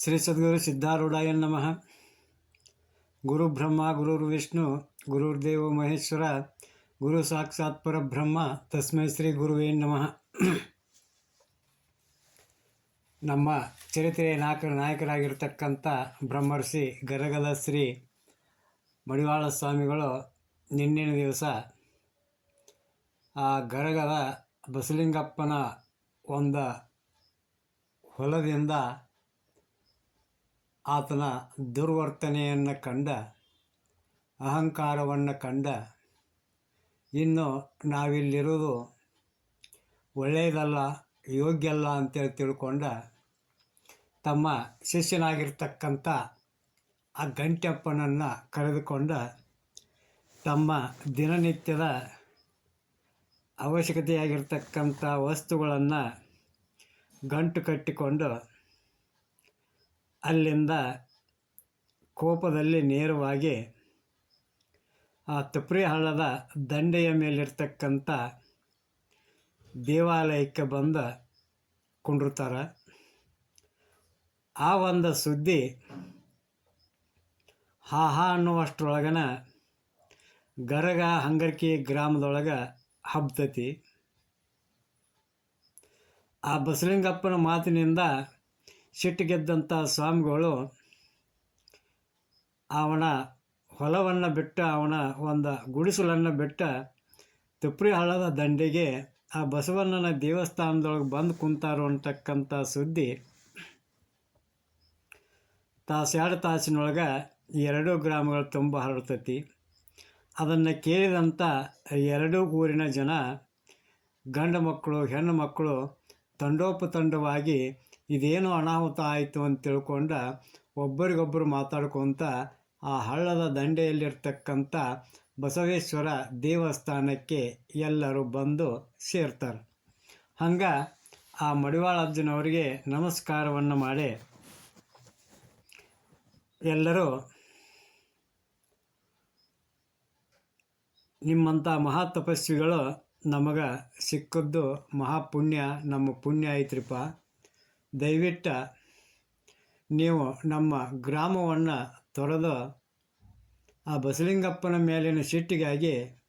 ಶ್ರೀ ಸದ್ಗುರು ಸಿದ್ಧಾರೂಢಾಯ ನಮಃ. ಗುರು ಬ್ರಹ್ಮ ಗುರುರ್ ವಿಷ್ಣು ಗುರುರ್ದೇವ ಮಹೇಶ್ವರ, ಗುರು ಸಾಕ್ಷಾತ್ ಪರಬ್ರಹ್ಮ, ತಸ್ಮೈ ಶ್ರೀ ಗುರುವೇ ನಮಃ. ನಮ್ಮ ಚರಿತ್ರೆಯ ನಾಯಕ ನಾಯಕರಾಗಿರ್ತಕ್ಕಂಥ ಬ್ರಹ್ಮರ್ಷಿ ಗರಗದ ಶ್ರೀ ಮಡಿವಾಳ ಸ್ವಾಮಿಗಳು ನಿನ್ನಿನ ದಿವಸ ಆ ಗರಗಲ ಬಸಲಿಂಗಪ್ಪನ ಒಂದು ಹೊಲದಿಂದ ಆತನ ದುರ್ವರ್ತನೆಯನ್ನು ಕಂಡ, ಅಹಂಕಾರವನ್ನು ಕಂಡ, ಇನ್ನು ನಾವಿಲ್ಲಿರೋದು ಒಳ್ಳೆಯದಲ್ಲ ಯೋಗ್ಯ ಅಲ್ಲ ಅಂತೇಳಿ ತಿಳ್ಕೊಂಡ ತಮ್ಮ ಶಿಷ್ಯನಾಗಿರ್ತಕ್ಕಂಥ ಆ ಗಂಟಪ್ಪನನ್ನು ಕರೆದುಕೊಂಡ ತಮ್ಮ ದಿನನಿತ್ಯದ ಅವಶ್ಯಕತೆಯಾಗಿರ್ತಕ್ಕಂಥ ವಸ್ತುಗಳನ್ನು ಗಂಟು ಕಟ್ಟಿಕೊಂಡು ಅಲ್ಲಿಂದ ಕೋಪದಲ್ಲಿ ನೇರವಾಗಿ ಆ ತುಪ್ರಿ ಹಳ್ಳದ ದಂಡೆಯ ಮೇಲಿರ್ತಕ್ಕಂಥ ದೇವಾಲಯಕ್ಕೆ ಬಂದು ಕುಂಡಿರ್ತಾರೆ. ಆ ಒಂದು ಸುದ್ದಿ ಹಾ ಅನ್ನುವಷ್ಟರೊಳಗನ ಗರಗ ಹಂಗರ್ಕಿ ಗ್ರಾಮದೊಳಗೆ ಹಬ್ತತಿ. ಆ ಬಸಲಿಂಗಪ್ಪನ ಮಾತಿನಿಂದ ಸಿಟ್ಟಿಗೆದ್ದಂಥ ಸ್ವಾಮಿಗಳು ಅವನ ಹೊಲವನ್ನು ಬಿಟ್ಟು, ಅವನ ಒಂದು ಗುಡಿಸಲನ್ನು ಬಿಟ್ಟು ತುಪ್ರಿ ಹಳ್ಳದ ದಂಡೆಗೆ ಆ ಬಸವಣ್ಣನ ದೇವಸ್ಥಾನದೊಳಗೆ ಬಂದು ಕುಂತಾರು ಅಂತಕ್ಕಂಥ ಸುದ್ದಿ ತಾಸು ಎರಡು ತಾಸಿನೊಳಗೆ ಎರಡೂ ಗ್ರಾಮಗಳು ತುಂಬ ಹರಡ್ತತಿ. ಅದನ್ನು ಕೇಳಿದಂಥ ಎರಡೂ ಊರಿನ ಜನ ಗಂಡು ಮಕ್ಕಳು, ಹೆಣ್ಣು ಮಕ್ಕಳು ತಂಡೋಪತಂಡವಾಗಿ ಇದೇನು ಅನಾಹುತ ಆಯಿತು ಅಂತ ತಿಳ್ಕೊಂಡ ಒಬ್ಬರಿಗೊಬ್ಬರು ಮಾತಾಡ್ಕೊತ ಆ ಹಳ್ಳದ ದಂಡೆಯಲ್ಲಿರ್ತಕ್ಕಂಥ ಬಸವೇಶ್ವರ ದೇವಸ್ಥಾನಕ್ಕೆ ಎಲ್ಲರೂ ಬಂದು ಸೇರ್ತಾರೆ. ಹಂಗೆ ಆ ಮಡಿವಾಳ ಅಜ್ಜನವರಿಗೆ ನಮಸ್ಕಾರವನ್ನು ಮಾಡಿ ಎಲ್ಲರೂ ನಿಮ್ಮಂಥ ಮಹಾ ತಪಸ್ವಿಗಳು ನಮಗೆ ಸಿಕ್ಕದ್ದು ಮಹಾಪುಣ್ಯ, ನಮ್ಮ ಪುಣ್ಯ ಐತ್ರಿಪ್ಪ. ದಯವಿಟ್ಟು ನೀವು ನಮ್ಮ ಗ್ರಾಮವನ್ನು ತೊರೆದು ಆ ಬಸಲಿಂಗಪ್ಪನ ಮೇಲಿನ ಸಿಟ್ಟಿಗಾಗಿ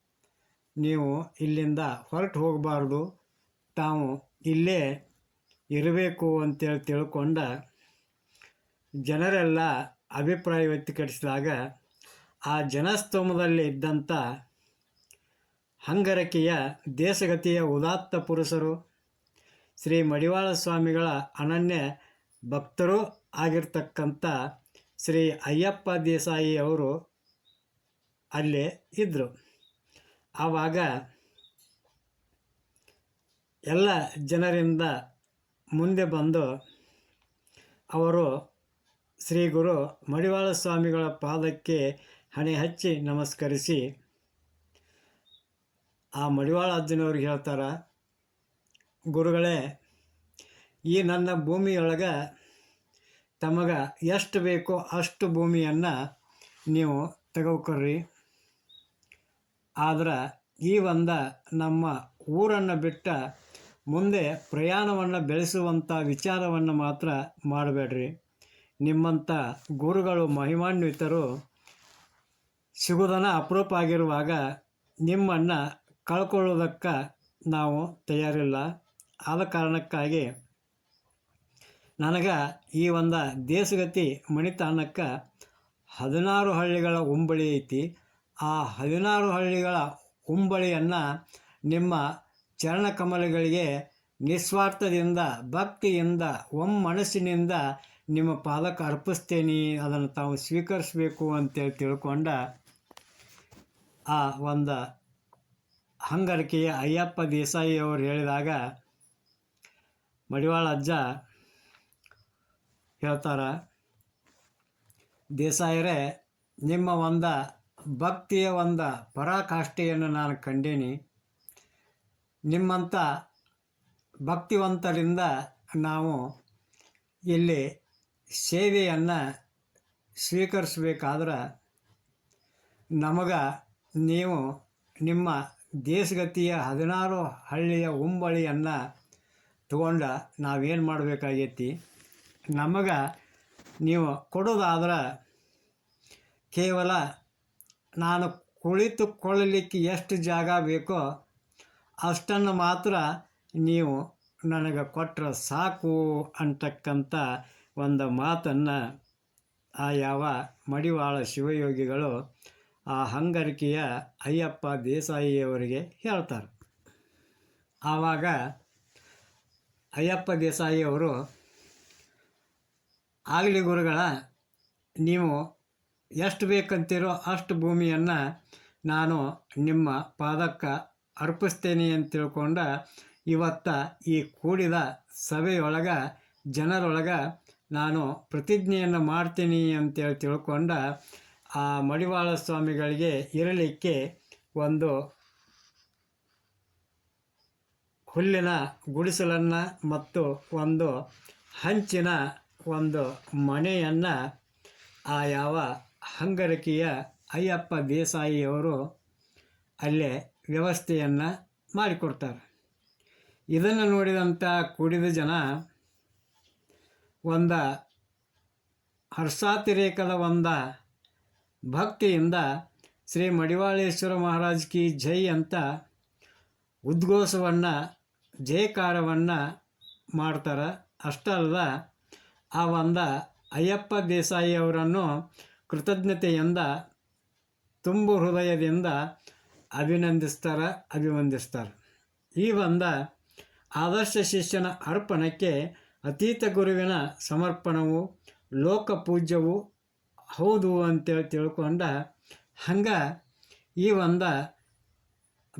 ನೀವು ಇಲ್ಲಿಂದ ಹೊರಟು ಹೋಗಬಾರ್ದು. ತಾವು ಇಲ್ಲೇ ಇರಬೇಕು ಅಂತೇಳಿ ತಿಳ್ಕೊಂಡ ಜನರೆಲ್ಲ ಅಭಿಪ್ರಾಯ ವ್ಯಕ್ತಪಡಿಸಿದಾಗ ಆ ಜನಸ್ತೋಮದಲ್ಲಿ ಇದ್ದಂಥ ಹಂಗರಕೆಯ ದೇಶಗತಿಯ ಉದಾತ್ತ ಪುರುಷರು ಶ್ರೀ ಮಡಿವಾಳ ಸ್ವಾಮಿಗಳ ಅನನ್ಯ ಭಕ್ತರೂ ಆಗಿರ್ತಕ್ಕಂಥ ಶ್ರೀ ಅಯ್ಯಪ್ಪ ದೇಸಾಯಿ ಅವರು ಅಲ್ಲೇ ಇದ್ದರು ಆವಾಗ ಎಲ್ಲ ಜನರಿಂದ ಮುಂದೆ ಬಂದು ಅವರು ಶ್ರೀ ಗುರು ಮಡಿವಾಳ ಸ್ವಾಮಿಗಳ ಪಾದಕ್ಕೆ ಹಣೆ ಹಚ್ಚಿ ನಮಸ್ಕರಿಸಿ, ಆ ಮಡಿವಾಳ ಅಜ್ಜನವ್ರಿಗೆ ಹೇಳ್ತಾರೆ ಗುರುಗಳೇ, ಈ ನನ್ನ ಭೂಮಿಯೊಳಗೆ ತಮಗೆ ಎಷ್ಟು ಬೇಕೋ ಅಷ್ಟು ಭೂಮಿಯನ್ನು ನೀವು ತೆಗೆದುಕೊರ್ರಿ ಆದ್ರೆ ಈ ಒಂದು ನಮ್ಮ ಊರನ್ನು ಬಿಟ್ಟ ಮುಂದೆ ಪ್ರಯಾಣವನ್ನು ಬೆಳೆಸುವಂಥ ವಿಚಾರವನ್ನು ಮಾತ್ರ ಮಾಡಬೇಡ್ರಿ. ನಿಮ್ಮಂಥ ಗುರುಗಳು ಮಹಿಮಾನ್ವಿತರು ಸಿಗುವುದನ್ನ ಅಪರೂಪ ಆಗಿರುವಾಗ ನಿಮ್ಮನ್ನು ಕಳ್ಕೊಳ್ಳೋದಕ್ಕೆ ನಾವು ತಯಾರಿಲ್ಲ. ಆದ ಕಾರಣಕ್ಕಾಗಿ ನನಗೆ ಈ ಒಂದು ದೇಶಗತಿ ಮಣಿತಾನಕ್ಕೆ ಹದಿನಾರು ಹಳ್ಳಿಗಳ ಉಂಬಳಿ ಐತಿ. ಆ ಹದಿನಾರು ಹಳ್ಳಿಗಳ ಉಂಬಳಿಯನ್ನು ನಿಮ್ಮ ಚರಣಕಮಲಗಳಿಗೆ ನಿಸ್ವಾರ್ಥದಿಂದ, ಭಕ್ತಿಯಿಂದ, ಒಮ್ಮನಸ್ಸಿನಿಂದ ನಿಮ್ಮ ಪಾದಕ್ಕೆ ಅರ್ಪಿಸ್ತೇನೆ. ಅದನ್ನು ತಾವು ಸ್ವೀಕರಿಸಬೇಕು ಅಂತೇಳಿ ತಿಳ್ಕೊಂಡ ಆ ಒಂದು ಹಂಗರಿಕೆಯ ಅಯ್ಯಪ್ಪ ದೇಸಾಯಿ ಅವರು ಹೇಳಿದಾಗ ಮಡಿವಾಳ ಅಜ್ಜ ಹೇಳ್ತಾರ, ದೇಸಾಯರೇ, ನಿಮ್ಮ ಒಂದ ಭಕ್ತಿಯ ಒಂದ ಪರಾಕಾಷ್ಠೆಯನ್ನು ನಾನು ಕಂಡೀನಿ. ನಿಮ್ಮಂಥ ಭಕ್ತಿವಂತರಿಂದ ನಾವು ಇಲ್ಲಿ ಸೇವೆಯನ್ನು ಸ್ವೀಕರಿಸಬೇಕಾದ್ರೆ ನಮಗೆ ನೀವು ನಿಮ್ಮ ದೇಶಗತಿಯ ಹದಿನಾರು ಹಳ್ಳಿಯ ಉಂಬಳಿಯನ್ನು ತಗೊಂಡ ನಾವೇನು ಮಾಡಬೇಕಾಗೈತಿ? ನಮಗೆ ನೀವು ಕೊಡೋದಾದ್ರೆ ಕೇವಲ ನಾನು ಕುಳಿತುಕೊಳ್ಳಲಿಕ್ಕೆ ಎಷ್ಟು ಜಾಗ ಬೇಕೋ ಅಷ್ಟನ್ನು ಮಾತ್ರ ನೀವು ನನಗೆ ಕೊಟ್ಟರೆ ಸಾಕು ಅಂತಕ್ಕಂಥ ಒಂದು ಮಾತನ್ನು ಆ ಯಾವ ಮಡಿವಾಳ ಶಿವಯೋಗಿಗಳು ಆ ಹಂಗರಿಕೆಯ ಅಯ್ಯಪ್ಪ ದೇಸಾಯಿಯವರಿಗೆ ಹೇಳ್ತಾರೆ. ಆವಾಗ ಅಯ್ಯಪ್ಪ ದೇಸಾಯಿಯವರು ಆಗಲಿ ಗುರುಗಳ, ನೀವು ಎಷ್ಟು ಬೇಕಂತೀರೋ ಅಷ್ಟು ಭೂಮಿಯನ್ನು ನಾನು ನಿಮ್ಮ ಪಾದಕ್ಕೆ ಅರ್ಪಿಸ್ತೇನೆ ಅಂತ ತಿಳ್ಕೊಂಡ ಇವತ್ತ ಈ ಕೂಡಿದ ಸಭೆಯೊಳಗೆ, ಜನರೊಳಗೆ ನಾನು ಪ್ರತಿಜ್ಞೆಯನ್ನು ಮಾಡ್ತೀನಿ ಅಂತೇಳಿ ತಿಳ್ಕೊಂಡ ಆ ಮಡಿವಾಳ ಸ್ವಾಮಿಗಳಿಗೆ ಇರಲಿಕ್ಕೆ ಒಂದು ಹುಲ್ಲಿನ ಗುಡಿಸಲನ್ನು ಮತ್ತು ಒಂದು ಹಂಚಿನ ಒಂದು ಮನೆಯನ್ನು ಆ ಯಾವ ಹಂಗರಕಿಯ ಅಯ್ಯಪ್ಪ ದೇಸಾಯಿಯವರು ಅಲ್ಲೇ ವ್ಯವಸ್ಥೆಯನ್ನು ಮಾಡಿಕೊಡ್ತಾರೆ. ಇದನ್ನು ನೋಡಿದಂಥ ಕೂಡಿದ ಜನ ಒಂದ ಹರ್ಷಾತಿರೇಕದ ಒಂದ ಭಕ್ತಿಯಿಂದ ಶ್ರೀ ಮಡಿವಾಳೇಶ್ವರ ಮಹಾರಾಜ್ ಕಿ ಜೈ ಅಂತ ಉದ್ಘೋಷವನ್ನು ಜಯಕಾರವನ್ನು ಮಾಡ್ತಾರೆ. ಅಷ್ಟೇ ಅಲ್ಲದ ಆ ಒಂದು ಅಯ್ಯಪ್ಪ ದೇಸಾಯಿ ಅವರನ್ನು ಕೃತಜ್ಞತೆಯಿಂದ, ತುಂಬು ಹೃದಯದಿಂದ ಅಭಿನಂದಿಸ್ತಾರೆ, ಅಭಿವಂದಿಸ್ತಾರೆ. ಈ ಒಂದು ಆದರ್ಶ ಶಿಷ್ಯನ ಅರ್ಪಣಕ್ಕೆ ಅತೀತ ಗುರುವಿನ ಸಮರ್ಪಣವು, ಲೋಕ ಪೂಜ್ಯವು ಹೌದು ಅಂತೇಳಿ ತಿಳ್ಕೊಂಡ ಹಂಗೆ ಈ ಒಂದು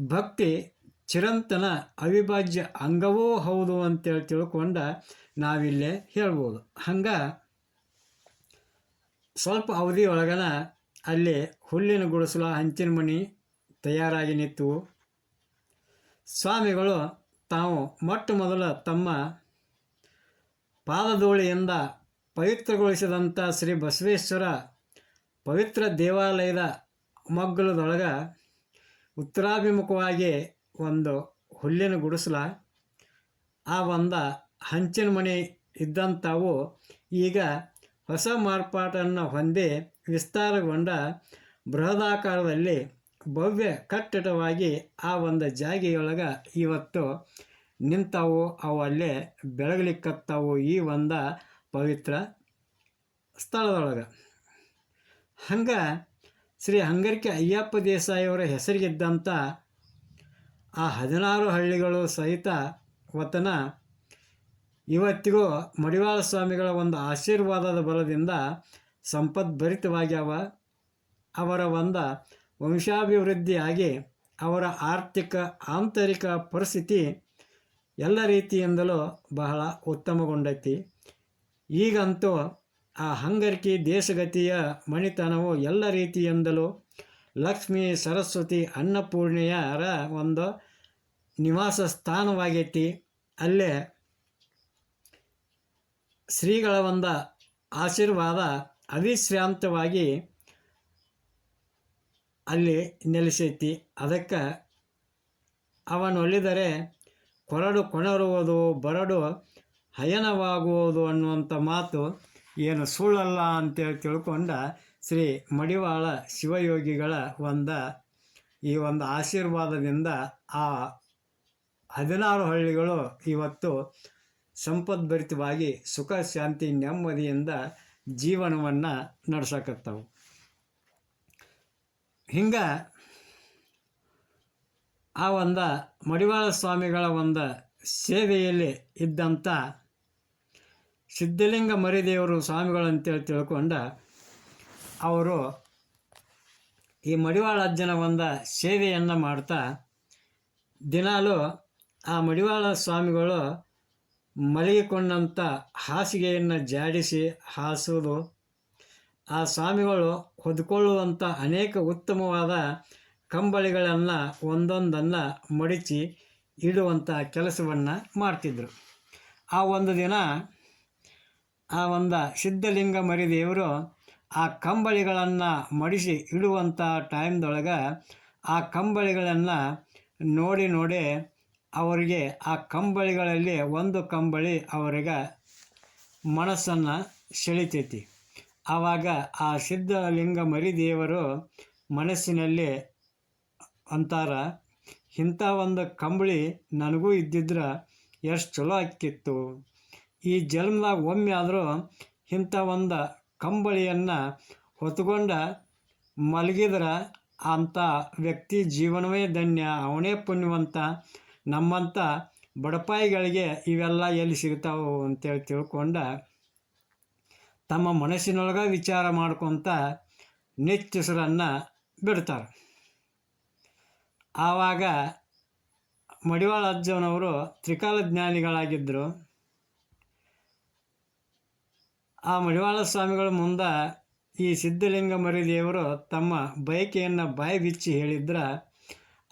ಭಕ್ತಿ ಚಿರಂತನ ಅವಿಭಾಜ್ಯ ಅಂಗವೂ ಹೌದು ಅಂತೇಳಿ ತಿಳ್ಕೊಂಡ ನಾವಿಲ್ಲೇ ಹೇಳ್ಬೋದು. ಹಂಗೆ ಸ್ವಲ್ಪ ಅವಧಿ ಒಳಗನ ಅಲ್ಲಿ ಹುಲ್ಲಿನ ಗುಡಿಸಲ ಹಂಚಿನ ಮಣಿ ತಯಾರಾಗಿ ನಿಂತು ಸ್ವಾಮಿಗಳು ತಾವು ಮೊಟ್ಟ ಮೊದಲ ತಮ್ಮ ಪಾದದೋಳಿಯಿಂದ ಪವಿತ್ರಗೊಳಿಸಿದಂಥ ಶ್ರೀ ಬಸವೇಶ್ವರ ಪವಿತ್ರ ದೇವಾಲಯದ ಮಗ್ಗಲದೊಳಗೆ ಉತ್ತರಾಭಿಮುಖವಾಗಿ ಒಂದು ಹುಲ್ಲಿನ ಗುಡಿಸಲ, ಆ ಒಂದು ಹಂಚಿನ ಮನೆ ಇದ್ದಂಥವು ಈಗ ಹೊಸ ಮಾರ್ಪಾಟನ್ನು ಹೊಂದಿ ವಿಸ್ತಾರಗೊಂಡ ಬೃಹದಾಕಾರದಲ್ಲಿ ಭವ್ಯ ಕಟ್ಟಡವಾಗಿ ಆ ಒಂದು ಜಾಗೆಯೊಳಗೆ ಇವತ್ತು ನಿಂತವು, ಅವು ಅಲ್ಲೇ ಬೆಳಗಲಿಕ್ಕತ್ತವು ಈ ಒಂದು ಪವಿತ್ರ ಸ್ಥಳದೊಳಗೆ. ಹಂಗೆ ಶ್ರೀ ಹಂಗರಿಕೆ ಅಯ್ಯಪ್ಪ ದೇಸಾಯಿಯವರ ಹೆಸರಿಗಿದ್ದಂಥ ಆ ಹದಿನಾರು ಹಳ್ಳಿಗಳು ಸಹಿತ ವತನ. ಇವತ್ತಿಗೂ ಮಡಿವಾಳ ಸ್ವಾಮಿಗಳ ಒಂದು ಆಶೀರ್ವಾದದ ಬಲದಿಂದ ಸಂಪದ್ಭರಿತವಾಗ್ಯಾವ ಅವರ ಒಂದು ವಂಶಾಭಿವೃದ್ಧಿಯಾಗಿ ಅವರ ಆರ್ಥಿಕ, ಆಂತರಿಕ ಪರಿಸ್ಥಿತಿ ಎಲ್ಲ ರೀತಿಯಿಂದಲೂ ಬಹಳ ಉತ್ತಮಗೊಂಡೈತಿ. ಈಗಂತೂ ಆ ಹಂಗರಿಕೆ ದೇಶಗತಿಯ ಮಣಿತನವು ಎಲ್ಲ ರೀತಿಯಿಂದಲೂ ಲಕ್ಷ್ಮಿ ಸರಸ್ವತಿ ಅನ್ನಪೂರ್ಣೆಯರ ಒಂದು ನಿವಾಸ ಸ್ಥಾನವಾಗೈತಿ. ಅಲ್ಲೇ ಶ್ರೀಗಳ ಒಂದು ಆಶೀರ್ವಾದ ಅವಿಶ್ರಾಂತವಾಗಿ ಅಲ್ಲಿ ನೆಲೆಸೈತಿ. ಅದಕ್ಕೆ ಅವನೊಲಿದರೆ ಕೊರಡು ಕೊಣರುವುದು, ಬರಡು ಹಯನವಾಗುವುದು ಅನ್ನುವಂಥ ಮಾತು ಏನು ಸುಳ್ಳಲ್ಲ ಅಂತೇಳಿ ತಿಳ್ಕೊಂಡ ಶ್ರೀ ಮಡಿವಾಳ ಶಿವಯೋಗಿಗಳ ಒಂದು, ಈ ಒಂದು ಆಶೀರ್ವಾದದಿಂದ ಆ ಹದಿನಾರು ಹಳ್ಳಿಗಳು ಇವತ್ತು ಸಂಪದ್ಭರಿತವಾಗಿ ಸುಖ, ಶಾಂತಿ, ನೆಮ್ಮದಿಯಿಂದ ಜೀವನವನ್ನು ನಡೆಸಕತ್ತವು. ಹಿಂಗೆ ಆ ಒಂದು ಮಡಿವಾಳ ಸ್ವಾಮಿಗಳ ಒಂದು ಸೇವೆಯಲ್ಲಿ ಇದ್ದಂಥ ಸಿದ್ಧಲಿಂಗ ಮರಿದೇವರು ಸ್ವಾಮಿಗಳು ಅಂತೇಳಿ ತಿಳ್ಕೊಂಡ ಅವರು ಈ ಮಡಿವಾಳ ಅಜ್ಜನ ಒಂದು ಸೇವೆಯನ್ನು ಮಾಡ್ತಾ ದಿನಾಲು ಆ ಮಡಿವಾಳ ಸ್ವಾಮಿಗಳು ಮಲಗಿಕೊಂಡಂಥ ಹಾಸಿಗೆಯನ್ನು ಜಾಡಿಸಿ ಹಾಸುವುದು. ಆ ಸ್ವಾಮಿಗಳು ಹೊದ್ಕೊಳ್ಳುವಂಥ ಅನೇಕ ಉತ್ತಮವಾದ ಕಂಬಳಿಗಳನ್ನು ಒಂದೊಂದನ್ನು ಮಡಿಚಿ ಇಡುವಂಥ ಕೆಲಸವನ್ನು ಮಾಡ್ತಿದ್ದರು ಆ ಒಂದು ದಿನ ಆ ಒಂದು ಸಿದ್ಧಲಿಂಗ ಮರಿದೇವರು ಆ ಕಂಬಳಿಗಳನ್ನು ಮಡಿಸಿ ಇಡುವಂಥ ಟೈಮ್ದೊಳಗೆ ಆ ಕಂಬಳಿಗಳನ್ನು ನೋಡಿ ನೋಡಿ ಅವರಿಗೆ ಆ ಕಂಬಳಿಗಳಲ್ಲಿ ಒಂದು ಕಂಬಳಿ ಅವರಿಗೆ ಮನಸ್ಸನ್ನು ಸೆಳಿತೈತಿ. ಆವಾಗ ಆ ಸಿದ್ಧಲಿಂಗ ಮರಿದೇವರು ಮನಸ್ಸಿನಲ್ಲಿ ಅಂತಾರ, ಇಂಥ ಒಂದು ಕಂಬಳಿ ನನಗೂ ಇದ್ದಿದ್ರೆ ಎಷ್ಟು ಚಲೋ ಆಕ್ಕಿತ್ತು ಈ ಜನ್ಮದಾಗ ಒಮ್ಮೆ ಆದರೂ ಇಂಥ ಒಂದು ಕಂಬಳಿಯನ್ನು ಹೊತ್ಕೊಂಡ ಮಲಗಿದ್ರೆ ಅಂಥ ವ್ಯಕ್ತಿ ಜೀವನವೇ ಧನ್ಯ. ಅವನೇ ಪುಣ್ಯವಂತ. ನಮ್ಮಂಥ ಬಡಪಾಯಿಗಳಿಗೆ ಇವೆಲ್ಲ ಎಲ್ಲಿ ಸಿಗ್ತಾವೆ ಅಂತೇಳಿ ತಿಳ್ಕೊಂಡ ತಮ್ಮ ಮನಸ್ಸಿನೊಳಗೆ ವಿಚಾರ ಮಾಡ್ಕೊತ ನೆಚ್ಚುಸರನ್ನು ಬಿಡ್ತಾರೆ. ಆವಾಗ ಮಡಿವಾಳ ಅಜ್ಜನವರು ತ್ರಿಕಾಲ ಜ್ಞಾನಿಗಳಾಗಿದ್ದರು ಆ ಮಡಿವಾಳ ಸ್ವಾಮಿಗಳ ಮುಂದೆ ಈ ಸಿದ್ಧಲಿಂಗ ಮರಿದೇವರು ತಮ್ಮ ಬಯಕೆಯನ್ನು ಬಾಯಿ ಬಿಚ್ಚಿ ಹೇಳಿದ್ರೆ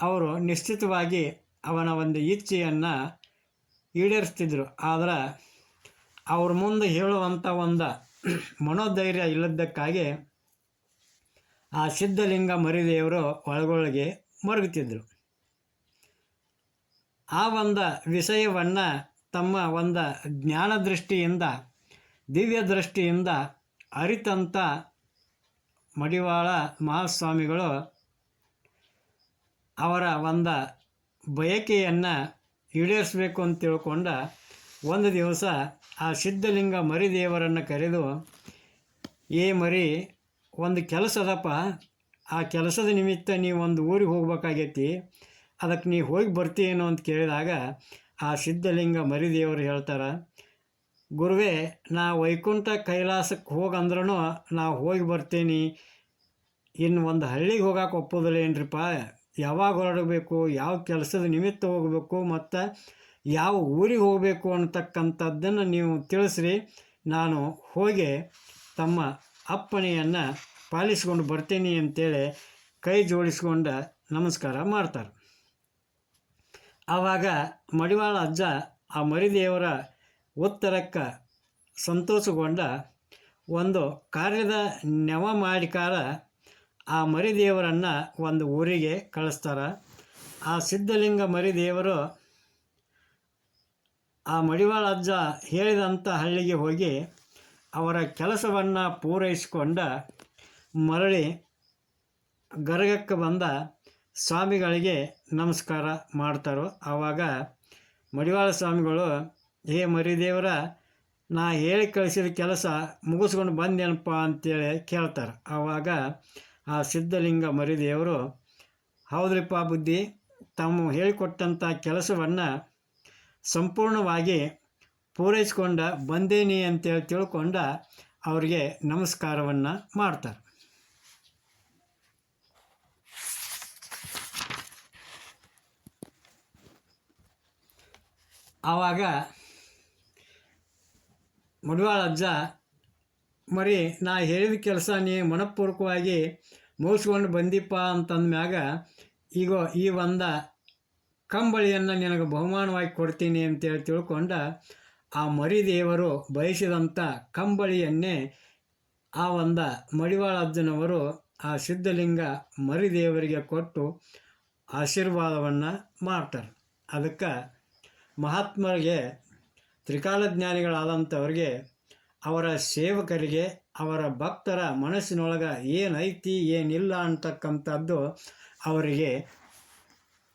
ಅವರು ನಿಶ್ಚಿತವಾಗಿ ಅವನ ಒಂದು ಇಚ್ಛೆಯನ್ನು ಈಡೇರಿಸ್ತಿದ್ರು. ಆದರೆ ಅವ್ರ ಮುಂದೆ ಹೇಳುವಂಥ ಒಂದು ಮನೋಧೈರ್ಯ ಇಲ್ಲದಕ್ಕಾಗಿ ಆ ಸಿದ್ಧಲಿಂಗ ಮರಿದೇವರು ಒಳಗೊಳಗೆ ಮರುಗುತ್ತಿದ್ದರು ಆ ಒಂದು ವಿಷಯವನ್ನು ತಮ್ಮ ಒಂದು ಜ್ಞಾನ ದೃಷ್ಟಿಯಿಂದ ದಿವ್ಯ ದೃಷ್ಟಿಯಿಂದ ಅರಿತಂಥ ಮಡಿವಾಳ ಮಹಾಸ್ವಾಮಿಗಳು ಅವರ ಒಂದು ಬಯಕೆಯನ್ನು ಈಡೇರಿಸಬೇಕು ಅಂತ ತಿಳ್ಕೊಂಡ ಒಂದು ದಿವಸ ಆ ಸಿದ್ಧಲಿಂಗ ಮರಿದೇವರನ್ನು ಕರೆದು, ಏ ಮರಿ, ಒಂದು ಕೆಲಸ ಅದಪ್ಪ ಆ ಕೆಲಸದ ನಿಮಿತ್ತ ನೀವು ಒಂದು ಊರಿಗೆ ಹೋಗ್ಬೇಕಾಗೈತಿ. ಅದಕ್ಕೆ ನೀವು ಹೋಗಿ ಬರ್ತೀಯೇನೋ ಅಂತ ಕೇಳಿದಾಗ ಆ ಸಿದ್ಧಲಿಂಗ ಮರಿದೇವರು ಹೇಳ್ತಾರೆ ಗುರುವೇ, ನಾ ವೈಕುಂಠ ಕೈಲಾಸಕ್ಕೆ ಹೋಗಂದ್ರೂ ನಾವು ಹೋಗಿ ಬರ್ತೀನಿ. ಇನ್ನು ಒಂದು ಹಳ್ಳಿಗೆ ಹೋಗಕ್ಕೆ ಒಪ್ಪೋದಿಲ್ಲ ಏನ್ರಿಪ್ಪ? ಯಾವಾಗ ಹೊರಡಬೇಕು, ಯಾವ ಕೆಲಸದ ನಿಮಿತ್ತ ಹೋಗಬೇಕು, ಮತ್ತು ಯಾವ ಊರಿಗೆ ಹೋಗಬೇಕು ಅಂತಕ್ಕಂಥದ್ದನ್ನು ನೀವು ತಿಳಿಸ್ರಿ. ನಾನು ಹೋಗಿ ತಮ್ಮ ಅಪ್ಪಣೆಯನ್ನು ಪಾಲಿಸ್ಕೊಂಡು ಬರ್ತೀನಿ ಅಂತೇಳಿ ಕೈ ಜೋಡಿಸ್ಕೊಂಡು ನಮಸ್ಕಾರ ಮಾಡ್ತಾರೆ. ಆವಾಗ ಮಡಿವಾಳ ಅಜ್ಜ ಆ ಮರಿದೇವರ ಉತ್ತರಕ್ಕೆ ಸಂತೋಷಗೊಂಡ ಒಂದು ಕಾರ್ಯದ ನೆವ ಮಾಡಿಕಾರ ಆ ಮರಿದೇವರನ್ನು ಒಂದು ಊರಿಗೆ ಕಳಿಸ್ತಾರೆ. ಆ ಸಿದ್ಧಲಿಂಗ ಮರಿದೇವರು ಆ ಮಡಿವಾಳ ಅಜ್ಜ ಹೇಳಿದಂಥ ಹಳ್ಳಿಗೆ ಹೋಗಿ ಅವರ ಕೆಲಸವನ್ನು ಪೂರೈಸಿಕೊಂಡ ಮರಳಿ ಗರಗಕ್ಕೆ ಬಂದ ಸ್ವಾಮಿಗಳಿಗೆ ನಮಸ್ಕಾರ ಮಾಡ್ತಾರೋ. ಆವಾಗ ಮಡಿವಾಳ ಸ್ವಾಮಿಗಳು ಹೇ ಮರಿದೇವರ, ನಾ ಹೇಳಿ ಕಳಿಸಿದ ಕೆಲಸ ಮುಗಿಸ್ಕೊಂಡು ಬಂದೇನಪ್ಪ ಅಂತೇಳಿ ಕೇಳ್ತಾರೆ. ಆವಾಗ ಆ ಸಿದ್ಧಲಿಂಗ ಮರಿದೇವರು, ಹೌದ್ರಿಪ್ಪ ಬುದ್ಧಿ, ತಮ್ಮ ಹೇಳಿಕೊಟ್ಟಂಥ ಕೆಲಸವನ್ನು ಸಂಪೂರ್ಣವಾಗಿ ಪೂರೈಸ್ಕೊಂಡ ಬಂದೇನಿ ಅಂತೇಳಿ ತಿಳ್ಕೊಂಡ ಅವರಿಗೆ ನಮಸ್ಕಾರವನ್ನು ಮಾಡ್ತಾರೆ. ಆವಾಗ ಮಡಿವಾಳ ಅಜ್ಜ, ಮರಿ, ನಾ ಹೇಳಿದ ಕೆಲಸ ನೀ ಮನಪೂರ್ವಕವಾಗಿ ಮುಗಿಸ್ಕೊಂಡು ಬಂದಿಪ್ಪ ಅಂತಂದ ಮ್ಯಾಗ ಈಗ ಈ ಒಂದ ಕಂಬಳಿಯನ್ನು ನಿನಗೆ ಬಹುಮಾನವಾಗಿ ಕೊಡ್ತೀನಿ ಅಂತೇಳಿ ತಿಳ್ಕೊಂಡ, ಆ ಮರಿ ದೇವರು ಬಯಸಿದಂಥ ಕಂಬಳಿಯನ್ನೇ ಆ ಒಂದ ಮಡಿವಾಳ ಅಜ್ಜನವರು ಆ ಸಿದ್ಧಲಿಂಗ ಮರಿದೇವರಿಗೆ ಕೊಟ್ಟು ಆಶೀರ್ವಾದವನ್ನು ಮಾಡ್ತಾರೆ. ಅದಕ್ಕೆ ಮಹಾತ್ಮರಿಗೆ ತ್ರಿಕಾಲಜ್ಞಾನಿಗಳಾದಂಥವ್ರಿಗೆ ಅವರ ಸೇವಕರಿಗೆ, ಅವರ ಭಕ್ತರ ಮನಸ್ಸಿನೊಳಗೆ ಏನೈತಿ, ಏನಿಲ್ಲ ಅಂತಕ್ಕಂಥದ್ದು ಅವರಿಗೆ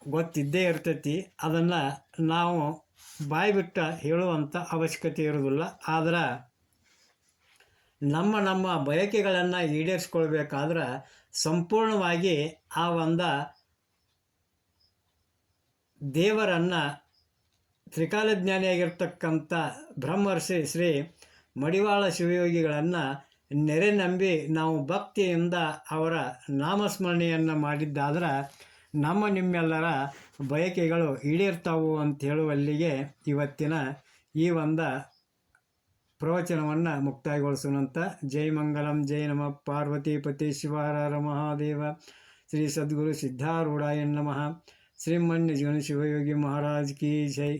ಗೊತ್ತಿದ್ದೇ ಇರ್ತೈತಿ. ಅದನ್ನು ನಾವು ಬಾಯ್ಬಿಟ್ಟ ಹೇಳುವಂಥ ಅವಶ್ಯಕತೆ ಇರೋದಿಲ್ಲ ಆದ್ರೆ ನಮ್ಮ ನಮ್ಮ ಬಯಕೆಗಳನ್ನು ಈಡೇರಿಸ್ಕೊಳ್ಬೇಕಾದ್ರೆ ಸಂಪೂರ್ಣವಾಗಿ ಆ ಒಂದು ದೇವರನ್ನು ತ್ರಿಕಾಲಜ್ಞಾನಿಯಾಗಿರ್ತಕ್ಕಂಥ ಬ್ರಹ್ಮರ್ಷಿ ಶ್ರೀ ಮಡಿವಾಳ ಶಿವಯೋಗಿಗಳನ್ನು ನೆರೆ ನಂಬಿ ನಾವು ಭಕ್ತಿಯಿಂದ ಅವರ ನಾಮಸ್ಮರಣೆಯನ್ನು ಮಾಡಿದ್ದಾದ್ರೆ ನಮ್ಮ ನಿಮ್ಮೆಲ್ಲರ ಬಯಕೆಗಳು ಈಡೇರ್ತಾವು ಅಂತ ಹೇಳುವಲ್ಲಿಗೆ ಇವತ್ತಿನ ಈ ಒಂದು ಪ್ರವಚನವನ್ನು ಮುಕ್ತಾಯಗೊಳಿಸೋಣಂತ ಜೈ ಮಂಗಲಂ, ಜೈ ನಮ. ಪಾರ್ವತಿಪತಿ ಶಿವಹರ ಮಹಾದೇವ. ಶ್ರೀ ಸದ್ಗುರು ಸಿದ್ಧಾರೂಢಾಯ ನಮಃ. ಶ್ರೀಮನ್ಯ ಜೀವನ ಶಿವಯೋಗಿ ಮಹಾರಾಜ್ ಕಿ ಜೈ.